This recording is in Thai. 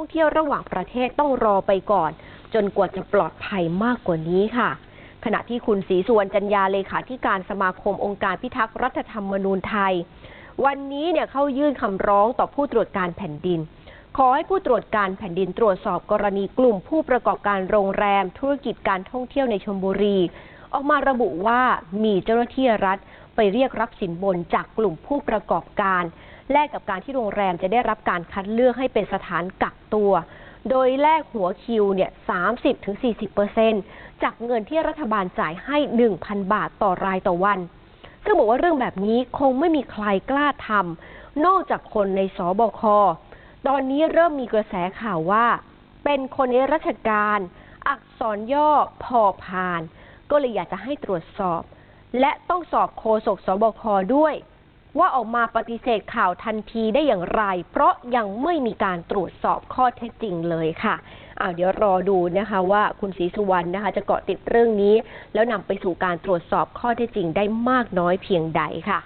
ท่องเที่ยวระหว่างประเทศต้องรอไปก่อน จนกว่าจะปลอดภัยมากกว่านี้ค่ะ ขณะที่คุณศรีสุวรรณจันยาเลขาธิการสมาคมองค์การพิทักษ์รัฐธรรมนูญไทย วันนี้เนี่ยเข้ายื่นคำร้องต่อผู้ตรวจการแผ่นดิน ขอให้ผู้ตรวจการแผ่นดินตรวจสอบกรณีกลุ่มผู้ประกอบการโรงแรม ธุรกิจการท่องเที่ยวในชลบุรี ออกมาระบุว่ามีเจ้าหน้าที่รัฐ ไปเรียกรับสินบนจากกลุ่มผู้ประกอบการ แลกกับการที่โรงแรมจะได้รับการคัดเลือกให้เป็นสถานกักตัว โดยแลกหัวคิวเนี่ย 30-40%จากเงินที่รัฐบาลจ่ายให้ 1,000 บาทต่อรายต่อวัน ซึ่งบอกว่าเรื่องแบบนี้คงไม่มีใครกล้าทำนอกจากคนในสบค ตอนนี้เริ่มมีกระแสข่าวว่า เป็นคนในราชการ อักษรย่อพอพาน ก็เลยอยากจะให้ตรวจสอบ และต้องสอบโฆษกสบคด้วย ว่าออกมาปฏิเสธข่าวทันทีได้อย่างไร เพราะยังไม่มีการตรวจสอบข้อเท็จจริงเลยค่ะอาเดี๋ยวรอดูนะคะว่าคุณศรีสุวรรณนะคะ จะเกาะติดเรื่องนี้ แล้วนำไปสู่การตรวจสอบข้อเท็จจริงได้มากน้อยเพียงใดค่ะ